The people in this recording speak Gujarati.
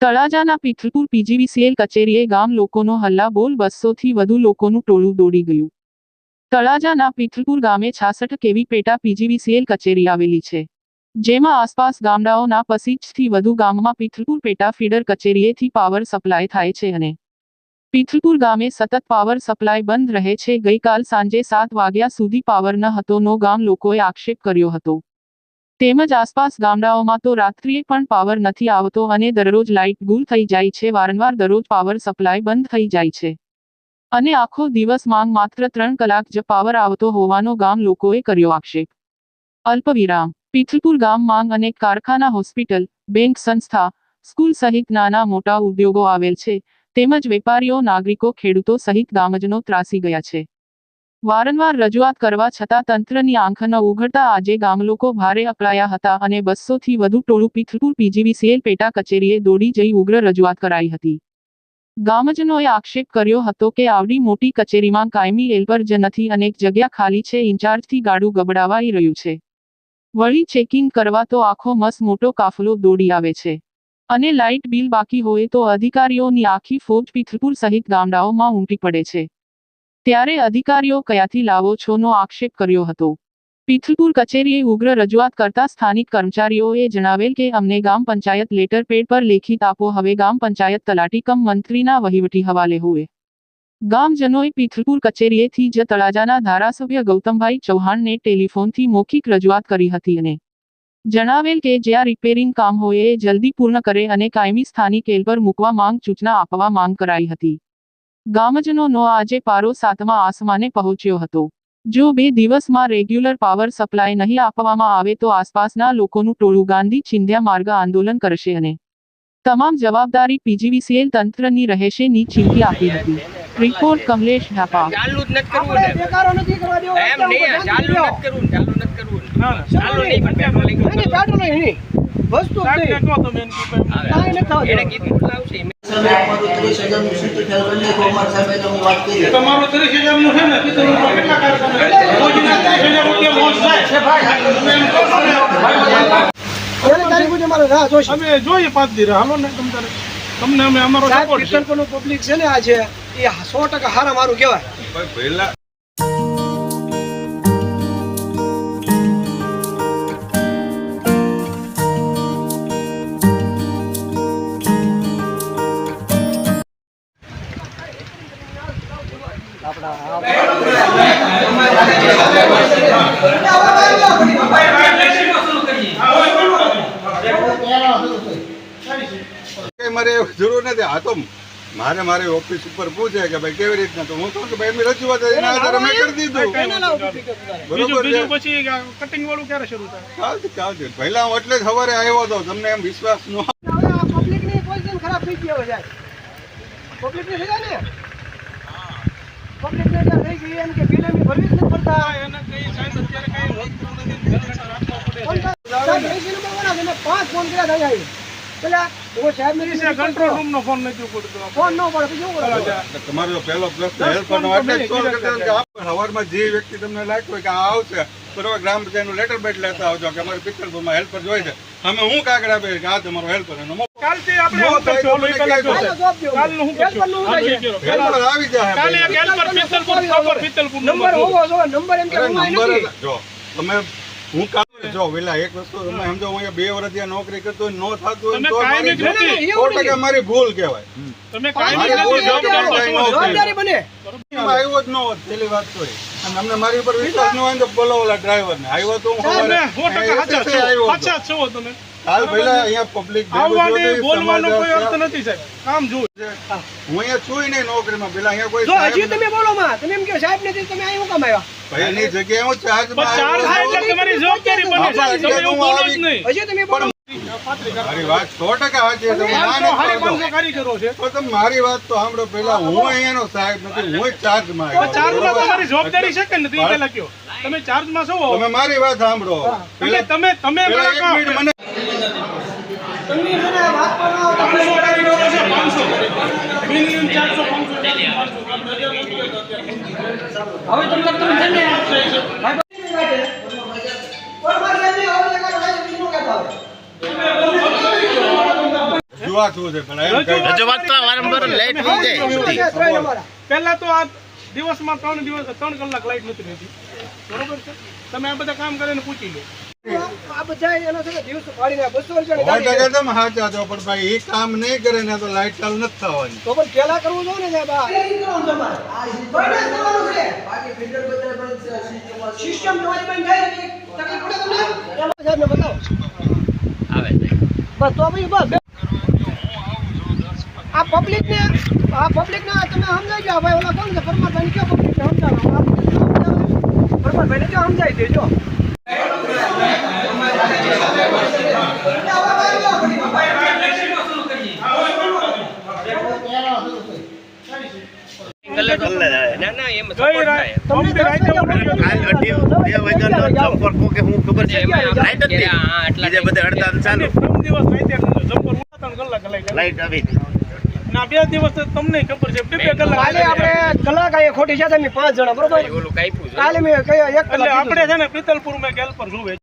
તળાજાના પીથલપુર પીજીવીસીએલ કચેરીએ ગામ લોકોનો હલ્લાબોલ બસોથી વધુ લોકોનું ટોળું દોડી ગયું. તળાજાના પીથલપુર ગામે છાસઠ કેવી પેટા પીજીવીસીએલ કચેરી આવેલી છે. જેમાં આસપાસ ગામડાઓના પસીજથી વધુ ગામમાં પીથલપુર પેટા ફીડર કચેરીએથી પાવર સપ્લાય થાય છે અને પીથલપુર ગામે સતત પાવર સપ્લાય બંધ રહે છે. ગઈકાલ સાંજે સાત વાગ્યા સુધી પાવર ન હતો, નો ગામ લોકોએ આક્ષેપ કર્યો હતો. તેમજ આસપાસ ગામડાઓમાં તો રાત્રિએ પણ પાવર નથી આવતો અને દરરોજ લાઇટ ગુલ થઈ જાય છે, વારંવાર દરરોજ પાવર સપ્લાય બંધ થઈ જાય છે. અને આખો દિવસ માંગ માત્ર ત્રણ કલાક જ પાવર આવતો હોવાનો ગામ લોકોએ કર્યો આક્ષેપ. અલ્પવિરામ, પીથલપુર ગામ માંગ અને કારખાના હોસ્પિટલ બેંક સંસ્થા સ્કૂલ સહિત નાના મોટા ઉદ્યોગો આવેલ છે. તેમજ વેપારીઓ, નાગરિકો, ખેડૂતો સહિત ગામજનો ત્રાસી ગયા છે. વારંવાર રજૂઆત કરવા છતાં તંત્રની આંખ ન ઉઘડતા આજે ગામલોકો ભારે અકળાયા હતા અને બસોથી વધુ ટોળું પીથલપુર પીજીવીસીએલ પેટા કચેરીએ દોડી જઈ ઉગ્ર રજૂઆત કરાઈ હતી. ગામજનોએ આક્ષેપ કર્યો હતો કે આવડી મોટી કચેરીમાં કાયમી એલપર જ નથી અનેક જગ્યા ખાલી છે, ઇન્ચાર્જથી ગાડું ગબડાવાઈ રહ્યું છે. વળી ચેકિંગ કરવા તો આખો મસ મોટો કાફલો દોડી આવે છે. અને લાઇટ બિલ બાકી હોય તો અધિકારીઓની આખી ફોજ પીથલપુર સહિત ગામડાઓમાં ઉમટી પડે છે. ત્યારે અધિકારીઓ કયાથી લાવો છોનો આક્ષેપ કર્યો હતો. પીથલપુર કચેરીએ ઉગ્ર રજૂઆત કરતા સ્થાનિક કર્મચારીઓએ જણાવેલ કે અમને ગામ પંચાયત લેટર પેડ પર લેખિત આપો, હવે ગામ પંચાયત તલાટી કમ મંત્રીના વહીવટી હવાલે હોય ગામજનોએ પીથલપુર કચેરીએથી જ તળાજાના ધારાસભ્ય ગૌતમભાઈ ચૌહાણને ટેલિફોનથી મૌખિક રજૂઆત કરી હતી અને જણાવેલ કે જ્યાં રિપેરિંગ કામ હોય એ જલ્દી પૂર્ણ કરે અને કાયમી સ્થાનિક એલ પર મૂકવા માંગ, સૂચના આપવા માંગ કરાઈ હતી. ગામજનોનો આજે પારો સાતમા આસમાને પહોંચ્યો હતો. જો બે દિવસમાં રેગ્યુલર પાવર સપ્લાય નહીં આપવામાં આવે તો આસપાસના લોકોનું ટોળું ગાંધી ચિંધ્યા માર્ગ આંદોલન કરશે અને તમામ જવાબદારી પીજીવીસીએલ તંત્રની રહેશે ની ચીમકી આપી હતી. રિપોર્ટ કમલેશ ઢાપા. ચાલુ જ નથી કરવું આપણે ને બેકારો નથી કરવા દેવો. એમ નહીં ચાલુ નથી કરવું ચાલુ નથી કરવું. ચાલુ નહીં પણ પેટ્રોલ લઈ નહીં પેટ્રોલ નહીં નહીં. વસ્તુ તમારું ત્રીસ ને હજાર કહો છો ને. અમે જોઈએ પાંચ દી હાલો ને તમ તારે તમને અમે અમારો સપોર્ટ public છે ને આ છે એ સો ટકા હારા મારું કહેવાય. મારે જરૂર નથી. આ તો મારે મારી ઓફિસ ઉપર પૂછે કે ભાઈ કેવી રીતના? તો હું કહું કે ભાઈ એમની રજૂઆત એના આધારે મેં કરી દીધું. બરોબર છે? પછી કટિંગ વાળું ક્યારે શરૂ થાય? ચાલશે ચાલશે. પહેલા હું એટલે જ સવારે આવ્યો હતો તમને એમ વિશ્વાસ ન પબ્લિકની ખરાબ થઈ ગયો. ની થઈ જાય ને? Public ને ત્યાં થઈ ગઈ એમ કે bill ભરવી જ નથી પડતા. એને કઈ સાહેબ અત્યારે કઈ વધતું નથી જનરેટર આપવા પડે ફોન કર- સાહેબ, એસી નંબર વાળા છે, મેં પાંચ ફોન કર્યા હતા અહીંયા. પેલા હું સાહેબને છે કંટ્રોલ રૂમ નો ફોન નથી પડતો ફોન ન પડે શું કરવાનું? તમારો પહેલો પ્રશ્ન એટલે જ તો સવારમાં વ્યક્તિ તમને લાગ્યું હોય કે આ આવશે બરોબર ગ્રામ પંચાયતનું લેટર બેટ લેતા આવજો કે અમારે પિક્ચર હેલ્પર જોઈએ છે અમે હું કાગડા બે આ તમારો હેલ્પર એનો મોકલો. કાલથી આપણે નો કરશું ઈ પહેલા મને કાલ દ્યો. હું કરશું? કરો. હેલ્પર આવી જાય કાલે એક હેલ્પર પિત્તલપુર નંબર હોવો જો નંબર એમ કે હું નંબર નથી. જો તમે હું જો વેલા એક વસ્તુ તમે સમજો હું બે વર્ષ ત્યાં નોકરી કરતો હોય નો થતું તો કાયમી મારી જ નથી. સો ટકા મારી ભૂલ કહેવાય. તમે મારી કાયમી ભૂલ નથી, જવાબદારી જવાબદાર કાંઈ ન છો. જવાબદારી બને. આવ્યો જ ન હોત પેલી વાત તો તમને મારી ઉપર વિશ્વાસ ન હોય તો બોલો ઓલા ડ્રાઈવર ને. આવ્યો તો હું. આવ્યો તમે કાલ પહેલા અહીંયા પબ્લિક આવવાની બોલવાનો કોઈ અર્થ નથી સાહેબ. કામ જો હું અહીંયા છું ને નોકરીમાં પેલા અહીંયા કોઈ જો હજી તમે બોલો માં. તમે એમ કહો સાહેબ નથી તમે અહીં કામ આવ્યા? ભાઈ એની જગ્યાએ હું ચાર્જમાં ચાર થાય એટલે તમારી જવાબદારી બને છે. તમે એવું બોલો જ નહીં. હજી તમે બોલો મારી વાત સો ટકા સાચી છે. તો તમે મારી વાત તો સાંભળો પેલા હું અહીંયાનો સાહેબ નથી હું ચાર્જ બરોબર? તમારી જવાબદારી છે કે નથી? કયો તમે ચાર્જમાં તમે મારી વાત સાંભળો. તમે તમે તમે પેલા પેલા મને તમે છે ને વાત પર ના આવો. પાંચસો કારીગરો છે પાંચસો મિનિમમ ચારસો પાંચસો. પહેલા તો આ દિવસમાં ત્રણ દિવસ ત્રણ કલાક લાઈટ નથી રહેતી બરોબર છે તમે આ બધા કામ કરીને પૂછી લો આ બધા એનો છે ને દિવસો ફાડીને બસો રૂપિયાની ટકા તમે હાથ જાજો પણ ભાઈ એ કામ નહીં કરે ને તો લાઈટ ચાલુ નથી થવાની. તો પણ પેલા કરવું જોઈએ ને સાહેબ આ. સિસ્ટમ સિસ્ટમ તમારી. પાસે જાય તકલીફ પડે તમને? એમાં સાહેબને બતાવો. આવે છે. બસ તો ભાઈ બસ. આ પબ્લિક ને આ પબ્લિક ને તમે સમજાઈ ગયા. ભાઈ ઓલા કોણ છે? પરમારભાઈ કયો પબ્લિક ને સમજાવો પરમારભાઈ ને કયો સમજાઈ દેજો ના ના એમ ગઈ સપોર્ટ રાત થાય તમને તમને રાતે દસ ઉઠી વાગ્યા ગયો. પછી કાલ અઢી બે વાગ્યાનો જમ્પર કો કે હું ખબર છે એમાં લાઈટ જ આપણે નહીં. હા, આટલા બીજે બધે હડતાલ ચાલુ ત્રણ દિવસ રાતે જમ્પર ઉડા ત્રણ કલાક લાઈટ આવી. લાઈટ આવી ના બે દિવસ તો તમને ખબર છે. બે બે કલાક કાલે આપણે કલાક અહીંયા ખોટી છે તમે પાંચ જણા બરોબર? ઓલું કાપ્યું છે. કાલે મેં એક કલાક આપણે છે. ને પિત્તલપુરમાં ગેલ પર જોવે